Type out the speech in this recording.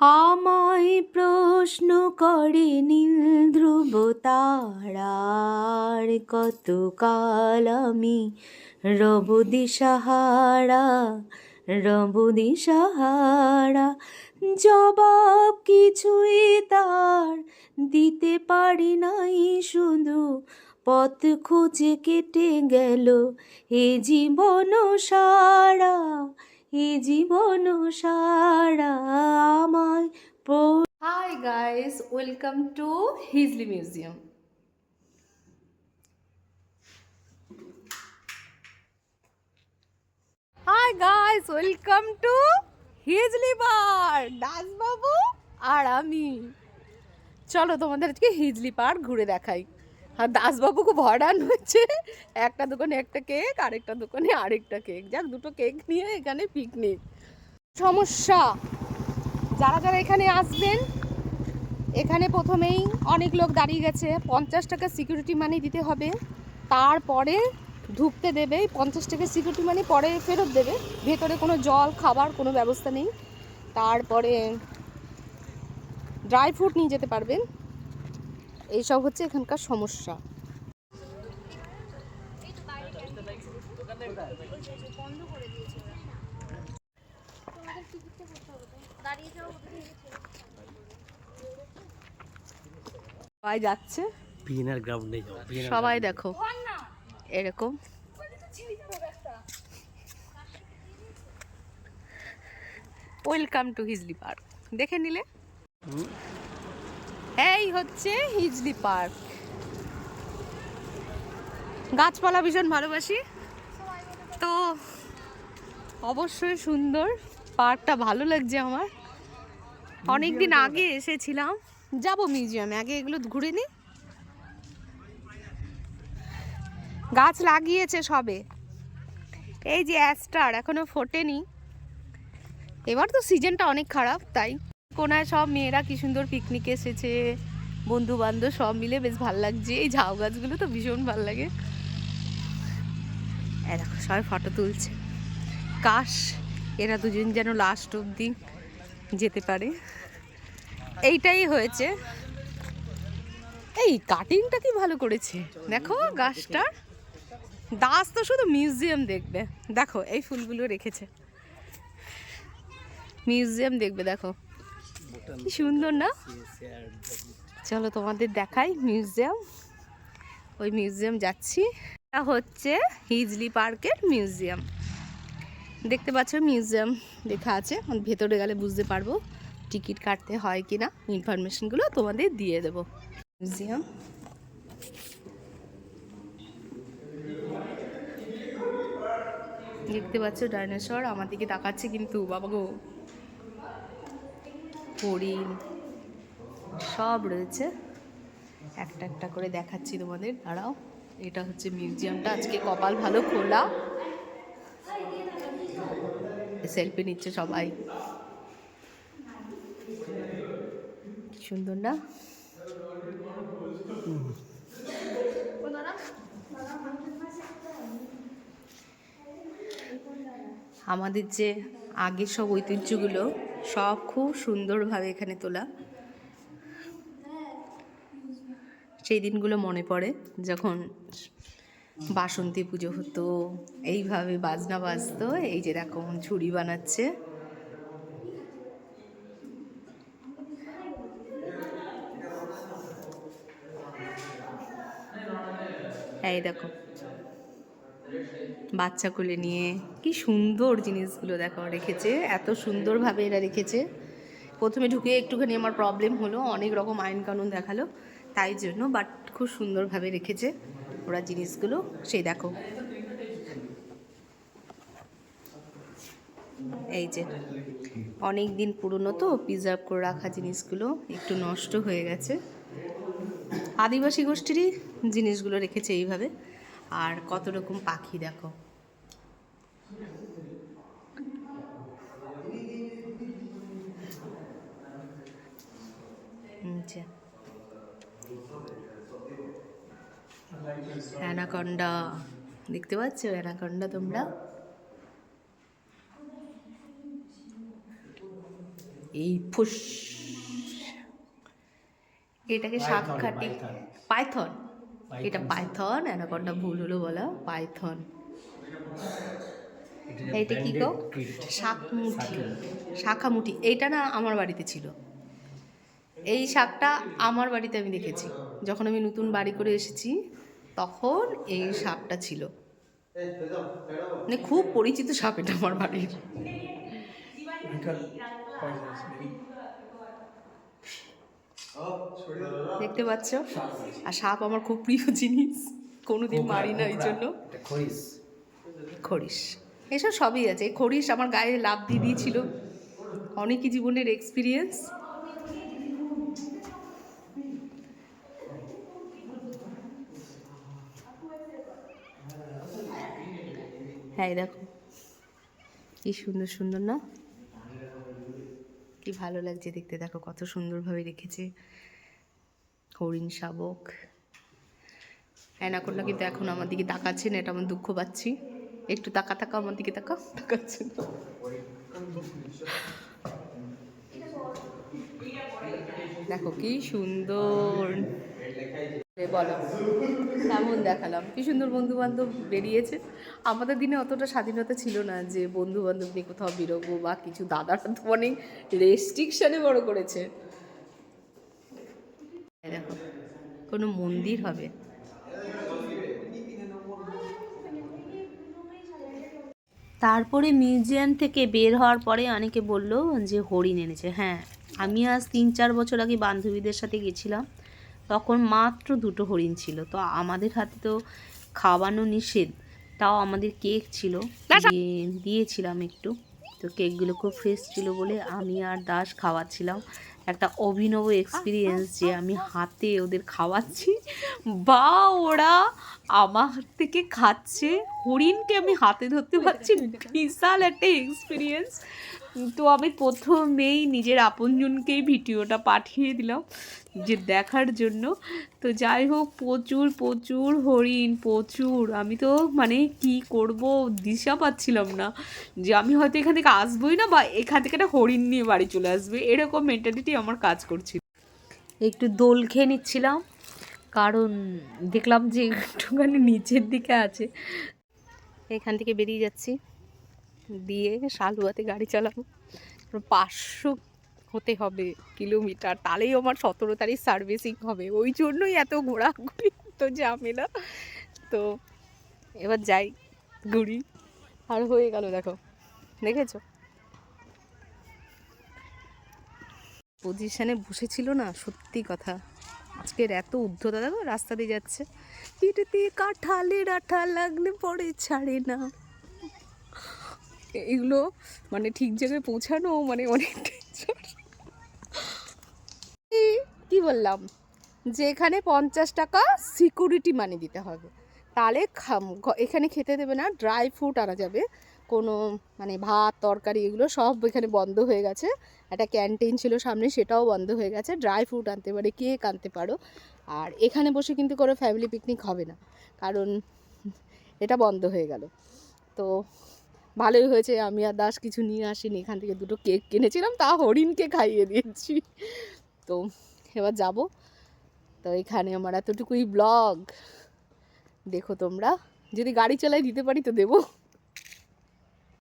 আমায় প্রশ্ন করে নীল ধ্রুব তারার কতকাল আমি? রব দিশাহারা রব দিশাহারা জবাব কিছুই তার দিতে পারি নাই শুধু পথ খুঁজে কেটে গেল এ জীবন সারা। এ জীবন সারা hi guys welcome to Hijli museum hi guys welcome to Hijli বার দাসবাবু আর আমি। চলো তোমাদের আজকে হিজলি পার্ক ঘুরে দেখাই। আর দাসবাবু খুব হরান হয়েছে একটা দোকানে একটা কেক, আরেকটা দোকানে আরেকটা কেক। যাক, দুটো কেক নিয়ে এখানে পিকনিক সমস্যা। যারা যারা এখানে আসবেন, এখানে প্রথমেই অনেক লোক দাঁড়িয়ে গেছে। পঞ্চাশ টাকা সিকিউরিটি মানি দিতে হবে। তারপরে ঢুকতে দেবে। পঞ্চাশ টাকা সিকিউরিটি মানি পরে ফেরত দেবে। ভেতরে কোনো জল, খাবার, কোনো ব্যবস্থা নেই। তারপরে ড্রাই ফ্রুট নিয়ে যেতে পারবেন। এইসব হচ্ছে এখানকার সমস্যা। সবাই যাচ্ছে? গ্রাউন্ডে সবাই দেখো এরকম। ওয়েলকাম টু হিজলি পার্ক দেখে নিলে? হুম। এই হচ্ছে হিজলি পার্ক। গাছপালা ভীষণ ভালোবাসি। তো অবশ্যই সুন্দর। পার্কটা ভালো লাগছে আমার। অনেক দিন আগে এসেছিলাম। যাব মিউজিয়ামে আগে এগুলো ঘুরে নিই গাছ লাগিয়েছে সবে। এই যে অ্যাস্টার এখনও ফোটেনি। এবার তো সিজনটা অনেক খারাপ তাই। কোনায় সব মেয়েরা কি সুন্দর পিকনিক এসেছে বন্ধু বান্ধব সব মিলে বেশ ভালো লাগছে। এই ঝাউ গাছগুলো তো ভীষণ ভালো লাগে। দেখো, সবাই ফটো তুলছে। কাশ, এরা দুজন যেন লাস্ট অবধি যেতে পারে। এইটাই হয়েছে। এই কাটিংটা কি ভালো করেছে? দেখো গাছটা। দাস তো শুধু মিউজিয়াম দেখবে। দেখো, এই ফুলগুলো রেখেছে। মিউজিয়াম দেখবে, দেখো। কি সুন্দর না? চলো তোমাদের দেখাই মিউজিয়াম। ওই মিউজিয়াম যাচ্ছি। এটা হচ্ছে হিজলি পার্কের মিউজিয়াম। দেখতে পাচ্ছ মিউজিয়াম লেখা আছে। ভেতরে গেলে বুঝতে পারব টিকিট কাটতে হয় কি না ইনফরমেশনগুলো তোমাদের দিয়ে দেবো। মিউজিয়াম। দেখতে পাচ্ছ ডাইনোসর। আমার দিকে তাকাচ্ছে কিন্তু বাবা গো হরিণ সব রয়েছে। একটা একটা করে দেখাচ্ছি তোমাদের, দাঁড়াও। এটা হচ্ছে মিউজিয়ামটা, আজকে কপাল ভালো খোলা। সেলফি নিচ্ছে সবাই। সুন্দর না? আমাদের যে আগের সব ঐতিহ্যগুলো সব খুব সুন্দরভাবে এখানে তোলা। সেই দিনগুলো মনে পড়ে যখন বাসন্তী পুজো হতো, এইভাবে বাজনা বাজতো, এই যে দেখো ঝুড়ি বানাচ্ছে। এই দেখো। বাচ্চা কোলে নিয়ে। কি সুন্দর জিনিসগুলো দেখো রেখেছে। এত সুন্দরভাবে এরা রেখেছে। প্রথমে ঢুকে একটুখানি আমার প্রবলেম হলো, অনেক রকম আইন কানুন দেখাল, তাই জন্য বাট খুব সুন্দরভাবে রেখেছে ওরা জিনিসগুলো। সেই দেখো। এই যে অনেক দিন পুরনো তো প্রিজার্ভ করে রাখা জিনিসগুলো একটু নষ্ট হয়ে গেছে। আদিবাসী গোষ্ঠীরই জিনিসগুলো রেখেছে এইভাবে। আর কত রকম পাখি দেখো? অ্যানাকন্ডা। দেখতে পাচ্ছ অ্যানাকন্ডা তোমরা? এই ফুস। এটাকে Python, খাটি পাইথন. এটা পাইথন অ্যানাকন্ডা ভুল হলো বলা? পাইথন এইটা কি গো? শাকমুঠি। শাখামুঠি এইটা না আমার বাড়িতে ছিল। এই শাকটা আমার বাড়িতে আমি দেখেছি। যখন আমি নতুন বাড়ি করে এসেছি তখন এই শাকটা ছিল। মানে খুব পরিচিত শাক এটা আমার বাড়ির। দেখতে পাচ্ছ? আর সাপ আমার খুব প্রিয় জিনিস। কোনোদিন মারি না এই জন্য। খরিস খরিস এসব সবই আছে। এই খরিস আমার গায়ে লাভ দিয়ে দিয়েছিল। অনেকই জীবনের এক্সপিরিয়েন্স হ্যাঁ দেখো। কি সুন্দর সুন্দর না? কি ভালো লাগছে দেখতে। দেখো কত সুন্দরভাবে রেখেছে। হরিণ শাবক। অ্যানাকোন্ডা কিন্তু এখন আমার দিকে তাকাচ্ছে না এটা আমার দুঃখ পাচ্ছি। একটু তাকা তাকা আমার দিকে তাকা তাকাচ্ছে না দেখো কি সুন্দর। বলো। কেমন দেখালাম? কি সুন্দর বন্ধু বান্ধব বেরিয়েছে। আমাদের দিনে অতটা স্বাধীনতা ছিল না যে বন্ধু বান্ধব নিয়ে কোথাও বেরোবো বা কিছু দাদারা তো অনেক রেস্ট্রিকশনে বড় করেছে। দেখো, কোনো মন্দির হবে। তারপরে মিউজিয়াম থেকে বের হওয়ার পরে অনেকে বলল যে হরিণ এনেছে। হ্যাঁ আমি আজ তিন চার বছর আগে বান্ধবীদের সাথে গেছিলাম। তখন মাত্র দুটো হরিণ ছিল। তো আমাদের হাতে তো খাওয়ানো নিষেধ তাও আমাদের কেক ছিল। দিয়েছিলাম একটু। তো কেকগুলো খুব ফ্রেশ ছিল বলে আমি আর দাস খাওয়াচ্ছিলাম। একটা অভিনব এক্সপিরিয়েন্স যে আমি হাতে ওদের খাওয়াচ্ছি। বা ওরা আমার থেকে খাচ্ছে। হরিণকে আমি হাতে ধরতে পারছি। বিশাল একটা এক্সপিরিয়েন্স তো আমি প্রথমেই নিজের আপনজনকেই ভিডিওটা পাঠিয়ে দিলাম যে দেখার জন্য। তো যাই হোক, প্রচুর প্রচুর হরিণ, প্রচুর। আমি তো মানে কি করব? দিশা পাচ্ছিলাম না যে আমি হয়তো এখান থেকে আসবোই না বা এখান থেকে একটা হরিণ নিয়ে বাড়ি চলে আসবে। এরকম মেন্টালিটি আমার কাজ করছিল। একটু দোল খেয়ে নিচ্ছিলাম, কারণ দেখলাম যে একটুখানি নিচের দিকে আছে। এখান থেকে বেরিয়ে যাচ্ছি। দিয়ে শালুয়াতে গাড়ি চালাবো। পাঁচশো হতে হবে কিলোমিটার, তাহলেই আমার সতেরো তারিখ সার্ভিসিং হবে। ওই জন্যই এত ঘোরাঘুরি তো ঝামেলা। তো এবার যাই ঘুরি। আর হয়ে গেল দেখো, দেখেছ? পজিশনে বসেছিল না, সত্যি কথা। আজকের এত উদ্ধতা, দেখো রাস্তা দিয়ে যাচ্ছে। পিঠেতে কাঁঠালের আঠা লাগলে পরে ছাড়ে না। এগুলো মানে ঠিক জায়গায় পৌঁছানো মানে অনেক কি বললাম? যে এখানে পঞ্চাশ টাকা সিকিউরিটি মানি দিতে হবে। তাহলে এখানে খেতে দেবে না ড্রাই ফ্রুট আনা যাবে। কোনো মানে ভাত, তরকারি এগুলো সব এখানে বন্ধ হয়ে গেছে। একটা ক্যান্টিন ছিল সামনে, সেটাও বন্ধ হয়ে গেছে। ড্রাই ফ্রুট আনতে পারে কেক আনতে পারো। আর এখানে বসে কিন্তু কোনো ফ্যামিলি পিকনিক হবে না। কারণ এটা বন্ধ হয়ে গেল। তো ভালোই হয়েছে, আমি আর দাস কিছু নিয়ে আসিনি, এখান থেকে দুটো কেক কিনেছিলাম, তা হরিণকে খাইয়ে দিয়েছি। তো এবার যাব। তো এখানে আমার এতটুকুই ব্লগ দেখো তোমরা, যদি গাড়ি চালাই দিতে পারি তো দেবো।